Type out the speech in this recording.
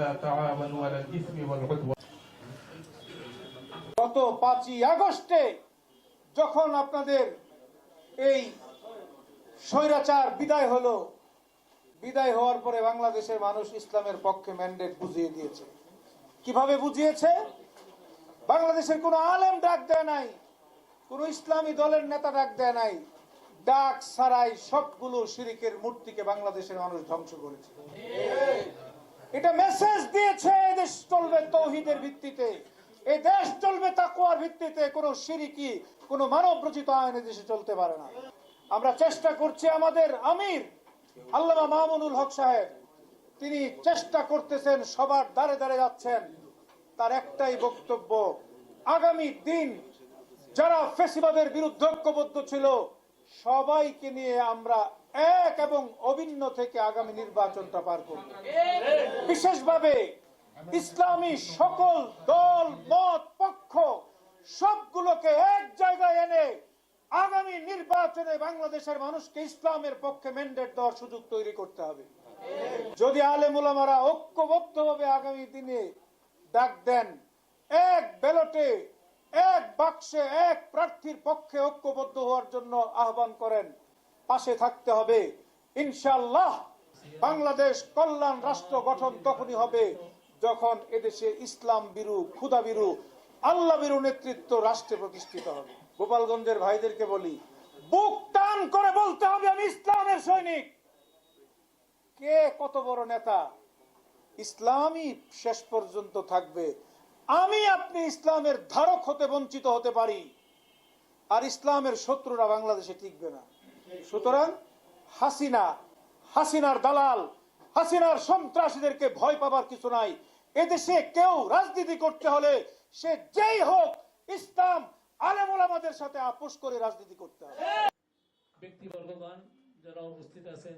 ولا تعاونوا على الإثم والعدوان গত পাঁচই আগস্টে যখন আপনাদের এই স্বৈরাচার বিদায় হলো বিদায় হওয়ার পরে বাংলাদেশের মানুষ ইসলামের পক্ষে ম্যান্ডেট বুঝিয়ে দিয়েছে কিভাবে বুঝিয়েছে বাংলাদেশের কোনো আলেম ডাক দেয় নাই কোনো ইসলামী দলের নেতা ডাক দেয় নাই ডাক ছাড়াই সবগুলো শিরিকের মূর্তিকে বাংলাদেশের মানুষ ধ্বংস করেছে এটা মেসেজ দিয়েছে দেশ চলবে তৌহিদের ভিত্তিতে। এই দেশ চলবে তাকুয়ার ভিত্তিতে। কোন সিরিকি, কোন মানব রচিত আইন দেশে চলতে পারে না। আমরা চেষ্টা করছি আমাদের আমির, আল্লামা মামুনুল হক সাহেব। তিনি চেষ্টা করতেছেন, সবার দ্বারে দ্বারে যাচ্ছেন। তার একটাই বক্তব্য, আগামী দিন যারা ফেসিবাদের বিরুদ্ধে ঐক্যবদ্ধ ছিল সবাইকে নিয়ে আমরা এক এবং অভিন্ন থেকে আগামী নির্বাচনটা পার করব। বিশেষভাবে ইসলামী সকল দল, মত, পক্ষ সবগুলোকে এক জায়গায় এনে আগামী নির্বাচনে বাংলাদেশের মানুষকে ইসলামের পক্ষে ম্যান্ডেট দেওয়ার সুযোগ তৈরি করতে হবে। যদি আলেমুলামারা ঐক্যবদ্ধভাবে আগামী দিনে ডাক দেন, এক ব্যালটে এক বাক্সে এক প্রার্থীর পক্ষে ঐক্যবদ্ধ হওয়ার জন্য আহ্বান করেন। পাশে থাকতে হবে। ইনশাআল্লাহ বাংলাদেশ কল্যাণ রাষ্ট্র গঠন তখনই হবে যখন এদেশে ইসলাম বিরু ক্ষুদা বিরু আল্লাহ বিরু নেতৃত্ব রাষ্ট্রে প্রতিষ্ঠিত হবে। গোপালগঞ্জের ভাইদেরকে বলি, বুক টান করে বলতে হবে আমি ইসলামের সৈনিক। কে কত বড় নেতা? ইসলামই শেষ পর্যন্ত থাকবে। আমি আপনি ইসলামের ধারক হতে বঞ্চিত হতে পারি। আর ইসলামের শত্রুরা বাংলাদেশে টিকবে না। সুতরাং হাসিনা, হাসিনার দালাল, হাসিনার সন্ত্রাসীদেরকে ভয় পাবার কিছু নাই। এদেশে কেউ রাজনীতি করতে হলে সে যেই হোক, ইসলাম আলেমুল আমাদের সাথে আপোষ করে রাজনীতি করতে হবে। ব্যক্তিবর্গগণ যারা উপস্থিত আছেন